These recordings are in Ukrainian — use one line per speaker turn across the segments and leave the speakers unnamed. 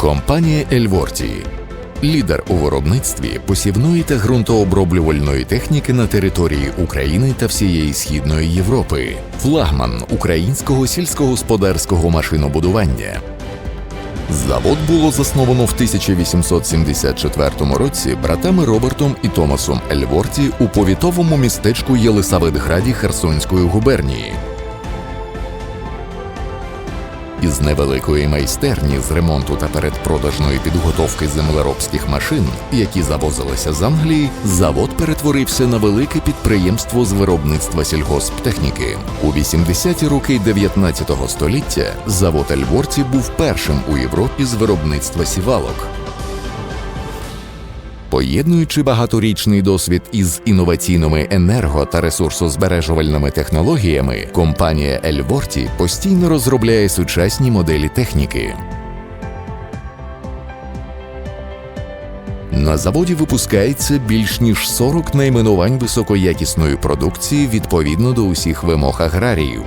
Компанія Ельворті лідер у виробництві посівної та ґрунтооброблювальної техніки на території України та всієї східної Європи, флагман українського сільськогосподарського машинобудування. Завод було засновано в 1874 році братами Робертом і Томасом Ельворті у повітовому містечку Єлисаветграді Херсонської губернії. Із невеликої майстерні з ремонту та передпродажної підготовки землеробських машин, які завозилися з Англії, завод перетворився на велике підприємство з виробництва сільгосптехніки. У 80-ті роки 19 століття завод Ельворті був першим у Європі з виробництва сівалок. Поєднуючи багаторічний досвід із інноваційними енерго та ресурсозбережувальними технологіями, компанія Ельворті постійно розробляє сучасні моделі техніки. На заводі випускається більш ніж 40 найменувань високоякісної продукції відповідно до усіх вимог аграріїв.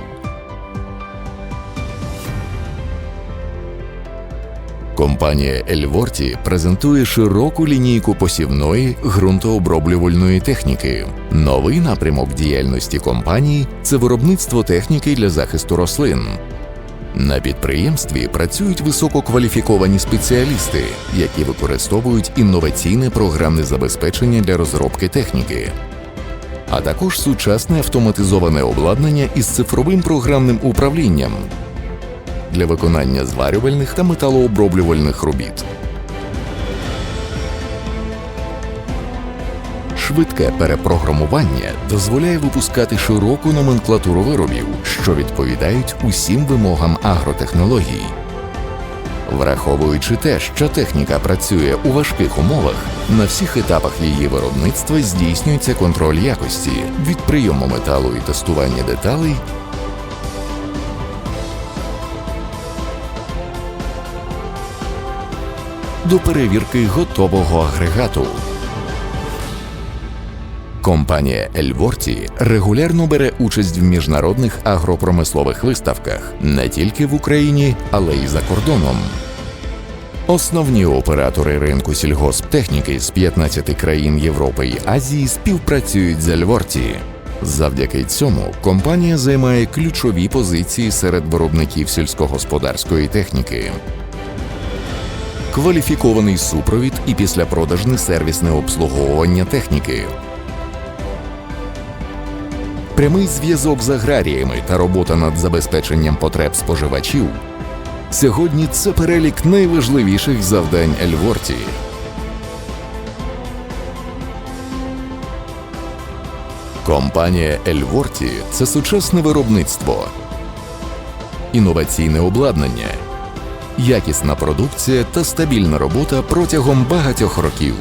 Компанія Ельворті презентує широку лінійку посівної ґрунтооброблювальної техніки. Новий напрямок діяльності компанії це виробництво техніки для захисту рослин. На підприємстві працюють висококваліфіковані спеціалісти, які використовують інноваційне програмне забезпечення для розробки техніки, а також сучасне автоматизоване обладнання із цифровим програмним управлінням для виконання зварювальних та металооброблювальних робіт. Швидке перепрограмування дозволяє випускати широку номенклатуру виробів, що відповідають усім вимогам агротехнологій. Враховуючи те, що техніка працює у важких умовах, на всіх етапах її виробництва здійснюється контроль якості від прийому металу і тестування деталей до перевірки готового агрегату. Компанія Ельворті регулярно бере участь в міжнародних агропромислових виставках не тільки в Україні, але й за кордоном. Основні оператори ринку сільгосптехніки з 15 країн Європи й Азії співпрацюють з Ельворті. Завдяки цьому компанія займає ключові позиції серед виробників сільськогосподарської техніки кваліфікований супровід і післяпродажне сервісне обслуговування техніки. Прямий зв'язок з аграріями та робота над забезпеченням потреб споживачів. Сьогодні це перелік найважливіших завдань Ельворті. Компанія Ельворті це сучасне виробництво, інноваційне обладнання якісна продукція та стабільна робота протягом багатьох років.